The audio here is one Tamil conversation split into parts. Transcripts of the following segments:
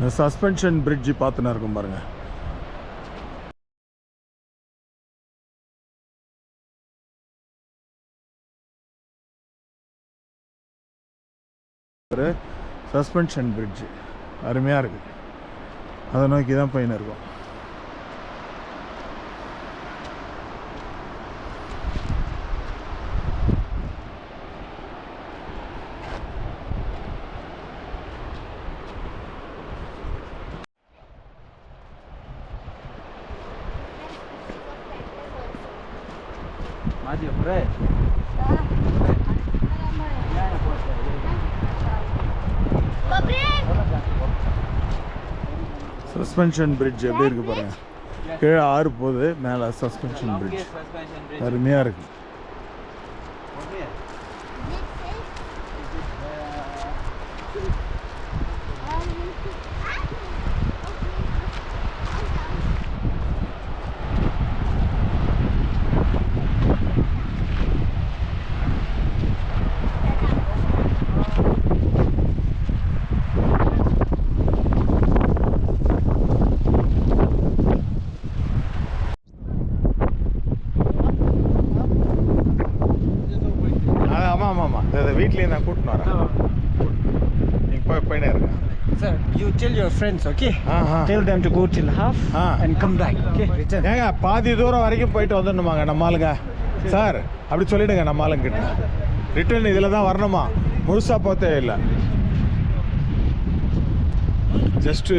இந்த சஸ்பென்ஷன் பிரிட்ஜ் பார்த்துனா இருக்கும் பாருங்க. ஒரு சஸ்பென்ஷன் பிரிட்ஜ் அருமையாக இருக்குது அதை நோக்கி தான் போயின்னு இருக்கும். Mati, hombre. சஸ்பென்ஷன் பிரிட்ஜ் எப்படி இருக்கு பாருங்க. கீழே ஆறு போகுது மேலே சஸ்பென்ஷன் பிரிட்ஜ் அருமையாக இருக்கு. ஆமாம் ஆமாம். இதை வீட்லேயே நான் கூட்டின்னு வரேன். நீங்கள் போய் போயினே இருக்கேன் Sir, you tell your friends, okay? Aha Tell them to go till half and come back, okay? Return. ஏங்க பாதி தூரம் வரைக்கும் போயிட்டு வந்துடணுமாங்க நம்ம ஆளுங்க. சார். அப்படி சொல்லிடுங்க நம்ம ஆளுங்கிட்ட ரிட்டர்ன் இதில் தான் வரணுமா? முழுசாக போத்தே இல்லை. ஜஸ்ட்டு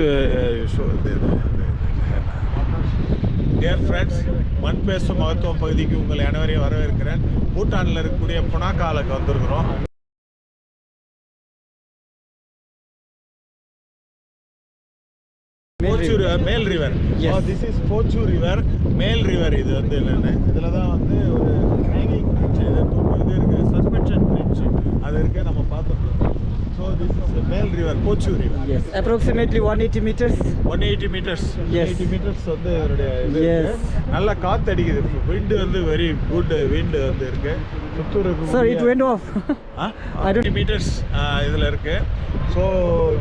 டியர் ஃப்ரெண்ட்ஸ் மண் பேசும் மகத்துவம் பகுதிக்கு உங்களை அனைவரையும் வரவேற்கிறேன். பூட்டானில் இருக்கக்கூடிய புனாக்காலுக்கு வந்திருக்கிறோம். போச்சூர் மேல் river. This is Pochu river மேல் ரிவர் இது வந்து என்னென்னு? இதில் தான் வந்து ஒரு ஹேங்கிங் பிரிட்ஜ் இது இது இருக்குது சஸ்பென்ஷன் பிரிட்ஜ் அது இருக்கு நம்ம பார்த்துருக்கோம் ஸோ திஸ் இஸ் மேல் river Pochu river Yes, approximately 180 meters. One eighty meters Yes. Eighty meters வந்து இதனுடைய இது Yes. இருக்கு. நல்ல காத்து அடிக்குது விண்டு வந்து வெரி குட் விண்டு வந்து இருக்கு Sir, it went off. I don't- meters இதில் இருக்கு. ஸோ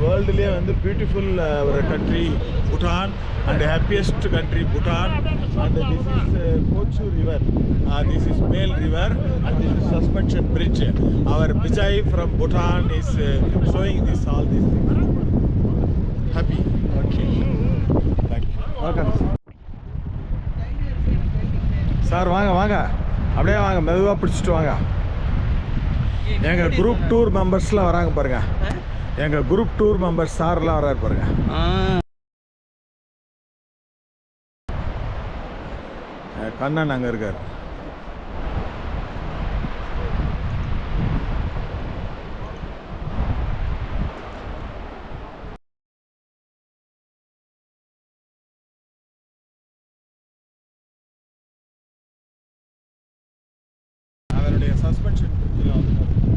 வேர்ல்டுலேயே வந்து பியூட்டிஃபுல் ஒரு country Bhutan and happiest country Bhutan and this is Pochu river this is மேல் river and this is suspension bridge our Bijay from Bhutan is showing this all this happy Okay. Thank you Welcome. Sir வாங்க வாங்க. அப்படியே வாங்க மெதுவாக பிடிச்சிட்டு வாங்க. எங்கள் குரூப் டூர் மெம்பர்ஸ்லாம் வராங்க பாருங்க. எங்கள் குரூப் டூர் மெம்பர்ஸ் சார்லாம் வராரு பாருங்க. கண்ணன் அங்கே இருக்கார். சஸ்பென்ஷன் வந்து பாருங்க,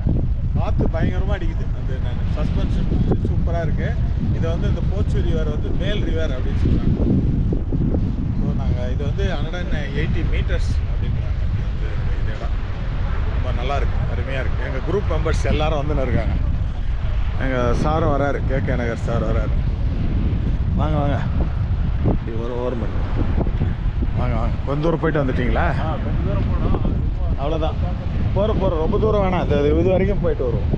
காற்று பயங்கரமாக அடிக்குது. அந்த சஸ்பென்ஷன் பிரிட்ஜ் சூப்பராக இருக்குது இது வந்து இந்த போச்சு ரிவர் வந்து மேல் ரிவர் அப்படின்னு சொல்கிறாங்க ஸோ நாங்கள் இது வந்து ஹண்ட்ரட் அண்ட் எயிட்டி மீட்டர்ஸ் அப்படின்றாங்க இது வந்து இந்த இடம். ரொம்ப நல்லா இருக்கு. அருமையாக இருக்குது எங்கள் குரூப் மெம்பர்ஸ் எல்லாரும் வந்துன்னு இருக்காங்க எங்கள் சாரும் வராரு. கே. கே. நகர் சார் வராரு. வாங்க வாங்க. இப்படி ஒரு ஓரம் பண்ணு. வாங்க வாங்க. கொஞ்ச தூரம் போயிட்டு வந்துட்டீங்களா? கொஞ்சம் தூரம் போனோம் அவ்வளோதான் போகிற போகிற ரொம்ப தூரம் வேணாம். இந்த இது வரைக்கும் போயிட்டு வருவோம்.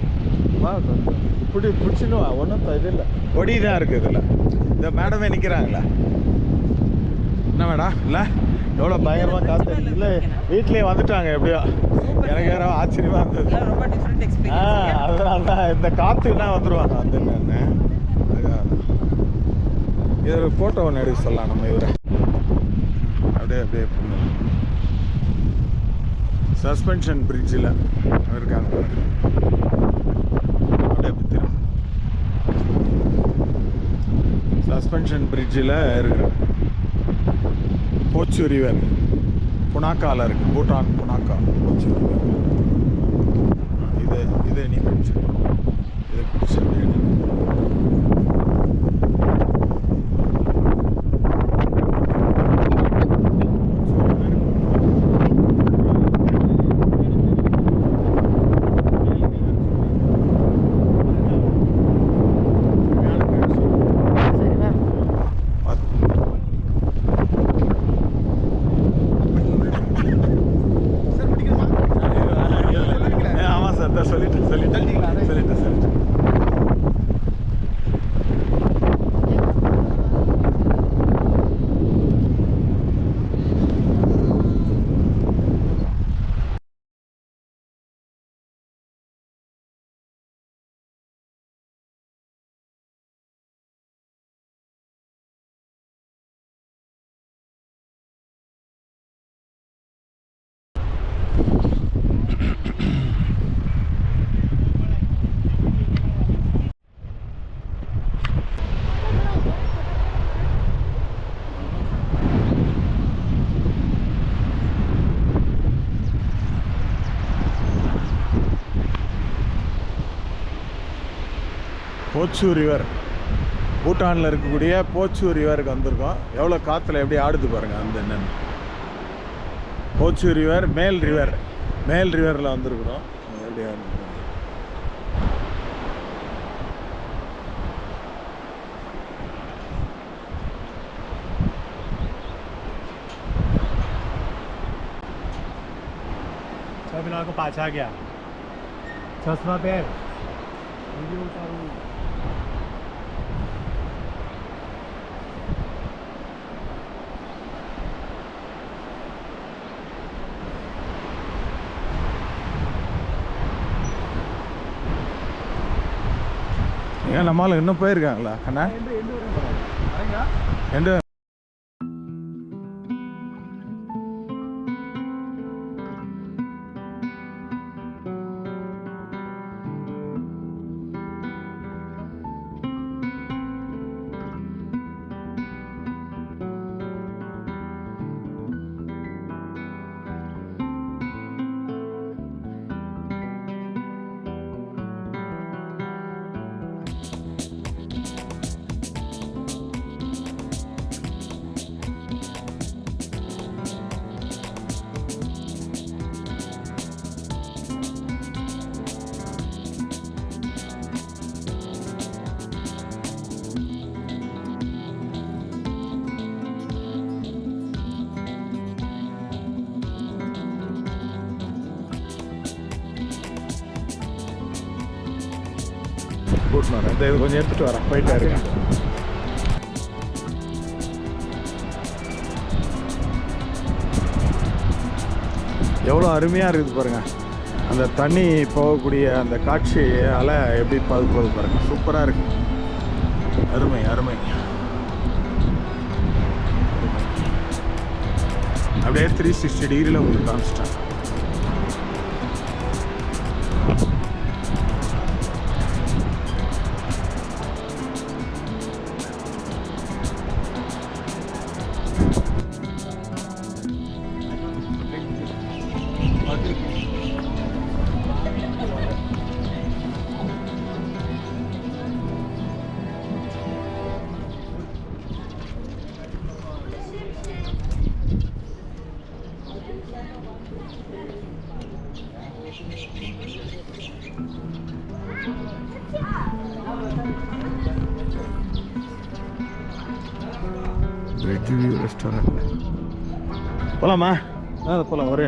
வா இப்படி பிடிச்சின்னு வா. ஒன்றும் இது இல்லை. கொடி தான் இருக்குது இதில். இந்த மேடமே நிற்கிறாங்களா என்ன மேடம் இல்லை? எவ்வளோ பயங்கரமாக காற்று இல்லை வீட்லேயே வந்துட்டாங்க எப்படியோ. எனக்கு யாரோ ஆச்சரியமாக இருந்தது. ஆ அதனால தான் இந்த காற்றுக்குனா வந்துடுவாங்க வந்து. இது ஒரு ஃபோட்டோ ஒன்று எடுக்க சொல்லலாம் நம்ம இவரை. அப்படியே அப்படியே சஸ்பென்ஷன் பிரிட்ஜில் இருக்காங்க சஸ்பென்ஷன் பிரிட்ஜில் இருக்கிற போச்சு ரிவர் புனாக்கால இருக்கு. பூட்டான் புனாக்கா போச்சு ரிவர் இது இது நீ பிடிச்சிருக்கோம் இதை பிடிச்சிருக்கேன் está solita, solita é போச்சு ரிவர் பூட்டானில் இருக்கக்கூடிய போச்சு ரிவருக்கு வந்திருக்கோம் எவ்வளோ காற்றுல எப்படி ஆடுது பாருங்கள் அந்த என்னன்னு போச்சு ரிவர் மேல் ரிவர் மேல் ரிவரில் வந்திருக்கிறோம் எப்படி ஆடுது பாருங்க. टर्मिनल को पाछा गया चश्मा पहन वीडियो उतारू ஏன் நம்மளால இன்னும் போயிருக்காங்களா? அண்ணா? எந்த கூட்டின்னு வரேன் இந்த இது கொஞ்சம் எடுத்துகிட்டு வரேன் போயிட்டே இருக்கேன் எவ்வளோ அருமையாக இருக்குது பாருங்க. அந்த தண்ணி போகக்கூடிய அந்த காட்சி அலை எப்படி பார்த்து போகுது பாருங்க. சூப்பராக இருக்கு. அருமை அருமை. அப்படியே த்ரீ சிக்ஸ்டி டிகிரியில் உங்களுக்கு காமிச்சிட்டேன் வெஜ் வியூ ரெஸ்டாரண்ட் போகலாமா ஆ போகலாம் ஒரே.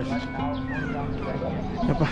எப்பா